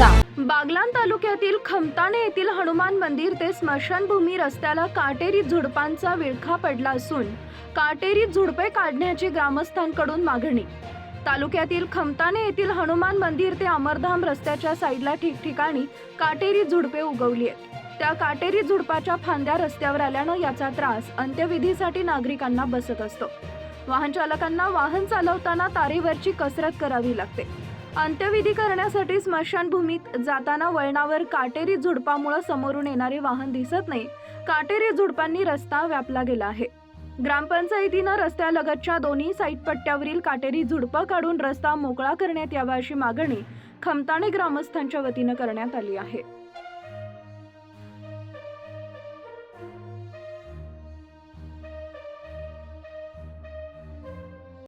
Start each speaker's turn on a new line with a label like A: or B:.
A: तालुक्यातील खमताणे येथील हनुमान मंदिर ते स्मशानभूमी रस्त्याला काटेरी झुडपांचा विळखा पडला असून काटेरी झुडपे काढण्याची ग्रामस्थांकडून मागणी. तालुक्यातील खमताने येथील हनुमान मंदिर ते अमरधाम रस्त्याच्या साईडला ठिकठिकाणी काटेरी झुडपे उगवली आहेत. त्या काटेरी झुडपाच्या फांद्या रस्त्यावर आल्यानं याचा त्रास अंत्यविधीसाठी नागरिकांना बसत असतो. वाहन चालकांना वाहन चालवताना तारेवरची कसरत करावी लागते. अंत्यविधी करण्यासाठी स्मशानभूमीत जाताना वळणावर काटेरी झुडपामुळे समोरून येणारे वाहन दिसत नाही. काटेरी झुडपांनी रस्ता व्यापला गेला आहे. ग्रामपंचायतीनं रस्त्यालगतच्या दोन्ही साईड पट्ट्यावरील काटेरी झुडपं काढून रस्ता मोकळा करण्यात यावा अशी मागणी खमताणे ग्रामस्थांच्या वतीनं करण्यात आली आहे.